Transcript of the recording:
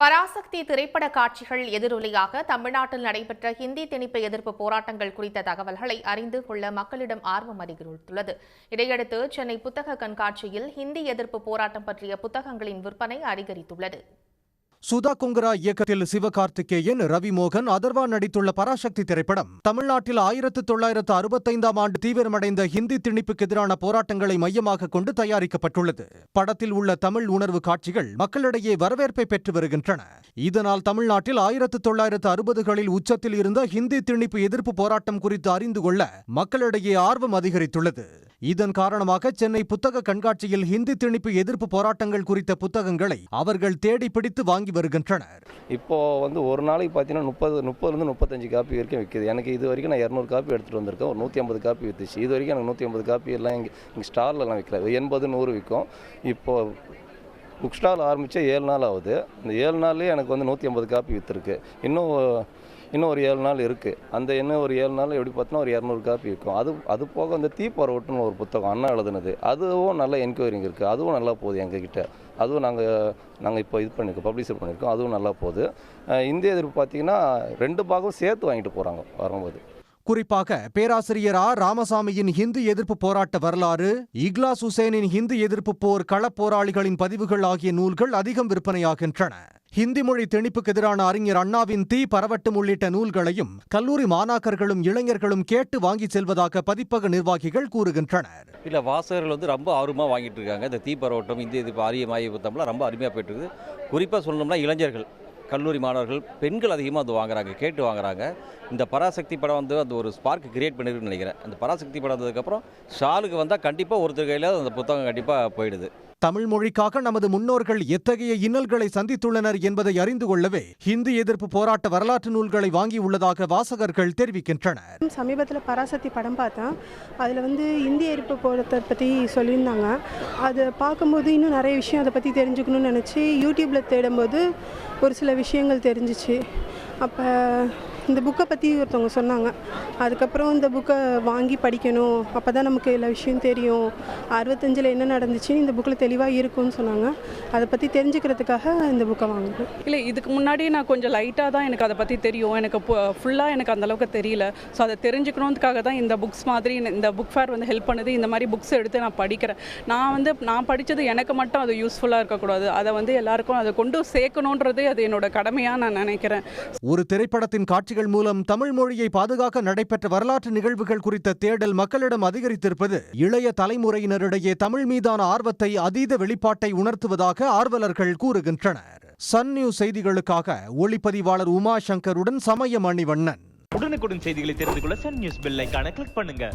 பராசக்தி திரைப்பட காட்சிகள் எதிரொலியாக தமிழ்நாட்டில் நடைபெற்ற ஹிந்தி திணிப்பு எதிர்ப்பு போராட்டங்கள் குறித்த தகவல்களை அறிந்து கொள்ள மக்களிடம் ஆர்வம் அதிகரித்துள்ளது. இதையடுத்து சென்னை புத்தக கண்காட்சியில் ஹிந்தி எதிர்ப்பு போராட்டம் பற்றிய புத்தகங்களின் விற்பனை அதிகரித்துள்ளது. சுதா கொங்கரா இயக்கத்தில் சிவகார்த்திகேயன் ரவி மோகன் அதர்வா நடித்துள்ள பராசக்தி திரைப்படம். தமிழ்நாட்டில் ஆயிரத்து தொள்ளாயிரத்து அறுபத்தைந்தாம் ஆண்டு தீவிரமடைந்த ஹிந்தி திணிப்புக்கு எதிரான போராட்டங்களை மையமாக கொண்டு தயாரிக்கப்பட்டுள்ளது. படத்தில் உள்ள தமிழ் உணர்வு காட்சிகள் மக்களிடையே வரவேற்பை பெற்று வருகின்றன. இதனால் தமிழ்நாட்டில் ஆயிரத்து தொள்ளாயிரத்து அறுபதுகளில் உச்சத்தில் இருந்த ஹிந்தி திணிப்பு எதிர்ப்பு போராட்டம் குறித்து அறிந்து கொள்ள மக்களிடையே ஆர்வம் அதிகரித்துள்ளது. இதன் காரணமாக சென்னை புத்தக கண்காட்சியில் ஹிந்தி திணிப்பு எதிர்ப்பு போராட்டங்கள் குறித்த புத்தகங்களை அவர்கள் தேடி பிடித்து வாங்கி வருகின்றனர். இப்போது வந்து ஒரு நாளைக்கு பார்த்தீங்கன்னா முப்பது முப்பதுலேருந்து முப்பத்தஞ்சு காப்பி வரைக்கும் விற்கிது எனக்கு இது வரைக்கும் நான் இரநூறு காப்பி எடுத்துகிட்டு வந்திருக்கேன். ஒரு நூற்றி ஐம்பது காப்பி விற்றுச்சு இது வரைக்கும் எனக்கு நூற்றி ஐம்பது காப்பி எல்லாம் இங்கே இங்கே ஸ்டார்லலாம் விற்கல எண்பது நூறு விற்கும் இப்போது புக் ஸ்டால் ஆரம்பித்தே ஏழு நாள் ஆகுது. இந்த ஏழு நாள்லேயே எனக்கு வந்து நூற்றி ஐம்பது காப்பி விற்றுருக்கு இன்னும் இன்னும் ஒரு ஏழு நாள் இருக்குது அந்த இன்னும் ஒரு ஏழு நாள் எப்படி பார்த்தோன்னா ஒரு இரநூறு காப்பி இருக்கும் அது அது போக அந்த தீப்பரவட்டுன்னு ஒரு புத்தகம் அண்ணா எழுதுனது. அதுவும் நல்ல என்கொயரிங் இருக்குது அதுவும் நல்லா போகுது எங்ககிட்ட. அதுவும் நாங்கள் நாங்கள் இப்போ இது பண்ணியிருக்கோம் பப்ளிஷர் பண்ணியிருக்கோம் அதுவும் நல்லா போகுது. இந்திய எதிர்ப்பு பார்த்தீங்கன்னா ரெண்டு பாகம் சேர்த்து வாங்கிட்டு போகிறாங்க வரும்போது. குறிப்பாக பேராசிரியர் ஆர் ராமசாமியின் ஹிந்து எதிர்ப்பு போராட்ட வரலாறு இக்லாஸ் ஹுசேனின் ஹிந்து எதிர்ப்பு போர் களப் போராளிகளின் பதிவுகள் ஆகிய நூல்கள் அதிகம் விற்பனையாகின்றன. ஹிந்தி மொழி திணிப்புக்கு எதிரான அறிஞர் அண்ணாவின் தீ பரவட்டும் உள்ளிட்ட நூல்களையும் கல்லூரி மாணாக்கர்களும் இளைஞர்களும் கேட்டு வாங்கி செல்வதாக பதிப்பக நிர்வாகிகள் கூறுகின்றனர். இல்லை வாசகர்கள் வந்து ரொம்ப ஆர்வமாக வாங்கிட்டு இருக்காங்க இந்த தீ தீப்பரவட்டம் இந்திய இது ஆரியமாய புத்தம்லாம் ரொம்ப அருமையாக போயிட்டு இருக்குது குறிப்பாக சொல்லணும்னா இளைஞர்கள் கல்லூரி மாணவர்கள் பெண்கள் அதிகமாக அது வாங்குறாங்க கேட்டு வாங்குறாங்க. இந்த பராசக்தி படம் வந்து அந்த ஒரு ஸ்பார்க் கிரியேட் பண்ணிருக்குன்னு நினைக்கிறேன். அந்த பராசக்தி படம் வந்ததுக்கப்புறம் ஷாலுக்கு வந்தால் கண்டிப்பாக ஒருத்தர் கையில் அந்த புத்தகம் கண்டிப்பாக போயிடுது. தமிழ் மொழிக்காக நமது முன்னோர்கள் எத்தகைய இன்னல்களை சந்தித்துள்ளனர் என்பதை அறிந்து கொள்ளவே ஹிந்தி எதிர்ப்பு போராட்ட வரலாற்று நூல்களை வாங்கியுள்ளதாக வாசகர்கள் தெரிவிக்கின்றனர். சமீபத்தில் பராசக்தி படம் பார்த்தேன். அதில் வந்து இந்திய எதிர்ப்பு போராட்டத்தை பற்றி சொல்லியிருந்தாங்க. அதை பார்க்கும்போது இன்னும் நிறைய விஷயம் அதை பற்றி தெரிஞ்சுக்கணும்னு நினச்சி யூடியூப்பில் தேடும்போது ஒரு சில விஷயங்கள் தெரிஞ்சிச்சு. அப்போ இந்த புக்கை பற்றி ஒருத்தவங்க சொன்னாங்க. அதுக்கப்புறம் இந்த புக்கை வாங்கி படிக்கணும். அப்போ தான் நமக்கு எல்லா விஷயம் தெரியும். அறுபத்தஞ்சில் என்ன நடந்துச்சுன்னு இந்த புக்கில் தெளிவாக இருக்கும்னு சொன்னாங்க. அதை பற்றி தெரிஞ்சுக்கிறதுக்காக இந்த புக்கை வாங்கினேன். இல்லை இதுக்கு முன்னாடி நான் கொஞ்சம் லைட்டாக தான் எனக்கு அதை பற்றி தெரியும். எனக்கு ஃபுல்லாக எனக்கு அந்த அளவுக்கு தெரியல. ஸோ அதை தெரிஞ்சுக்கணுன்றதுக்காக தான் இந்த புக்ஸ் மாதிரி இந்த புக் ஃபேர் வந்து ஹெல்ப் பண்ணுது. இந்த மாதிரி புக்ஸ் எடுத்து நான் படிக்கிறேன். நான் வந்து நான் படித்தது எனக்கு மட்டும் அது யூஸ்ஃபுல்லாக இருக்கக்கூடாது. அதை வந்து எல்லாருக்கும் அதை கொண்டு சேர்க்கணுன்றதே அது என்னோட கடமையாக நான் நினைக்கிறேன். ஒரு திரைப்படத்தின் காட்சிகள் மூலம் தமிழ் மொழியை பாதுகாக்க நடைபெற்ற வரலாற்று நிகழ்வுகள் குறித்த தேடல் மக்களிடம் அதிகரித்திருப்பது இளைய தலைமுறையினரிடையே தமிழ் மீதான ஆர்வத்தை அதீத வெளிப்பாட்டை உணர்த்துவதாக ஆர்வலர்கள் கூறுகின்றனர். சன் நியூஸ் செய்திகளுக்காக ஒளிப்பதிவாளர் உமா சங்கருடன் சமய மணிவண்ணன் உடனுக்குடன் செய்திகளை தெரிந்து கொள்ள சன் நியூஸ் பெல் கிளிக் பண்ணுங்க.